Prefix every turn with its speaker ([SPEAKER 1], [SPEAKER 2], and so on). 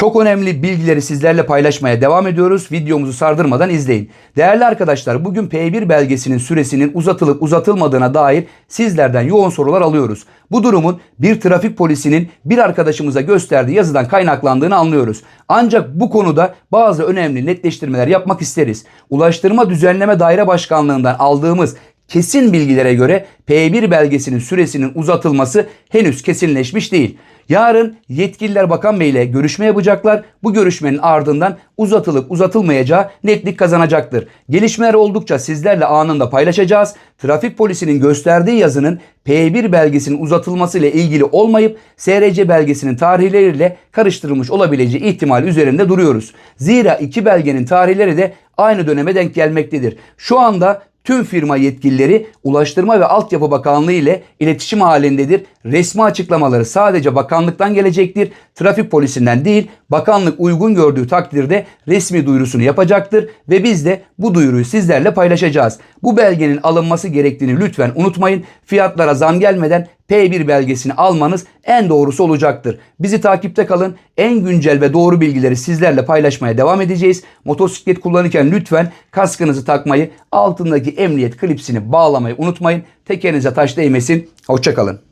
[SPEAKER 1] Çok önemli bilgileri sizlerle paylaşmaya devam ediyoruz. Videomuzu sardırmadan izleyin. Değerli arkadaşlar bugün P1 belgesinin süresinin uzatılıp uzatılmadığına dair sizlerden yoğun sorular alıyoruz. Bu durumun bir trafik polisinin bir arkadaşımıza gösterdiği yazıdan kaynaklandığını anlıyoruz. Ancak bu konuda bazı önemli netleştirmeler yapmak isteriz. Ulaştırma Düzenleme Daire Başkanlığından aldığımız kesin bilgilere göre P1 belgesinin süresinin uzatılması henüz kesinleşmiş değil. Yarın yetkililer Bakan Bey ile görüşme yapacaklar. Bu görüşmenin ardından uzatılıp uzatılmayacağı netlik kazanacaktır. Gelişmeler oldukça sizlerle anında paylaşacağız. Trafik polisinin gösterdiği yazının P1 belgesinin uzatılması ile ilgili olmayıp SRC belgesinin tarihleriyle karıştırılmış olabileceği ihtimal üzerinde duruyoruz. Zira iki belgenin tarihleri de aynı döneme denk gelmektedir. Şu anda Tüm firma yetkilileri Ulaştırma ve Altyapı Bakanlığı ile iletişim halindedir. Resmi açıklamaları sadece bakanlıktan gelecektir. Trafik polisinden değil, bakanlık uygun gördüğü takdirde resmi duyurusunu yapacaktır ve biz de bu duyuruyu sizlerle paylaşacağız. Bu belgenin alınması gerektiğini lütfen unutmayın. Fiyatlara zam gelmeden P1 belgesini almanız en doğrusu olacaktır. Bizi takipte kalın. En güncel ve doğru bilgileri sizlerle paylaşmaya devam edeceğiz. Motosiklet kullanırken lütfen kaskınızı takmayı, altındaki emniyet klipsini bağlamayı unutmayın. Tekerinize taş değmesin. Hoşçakalın.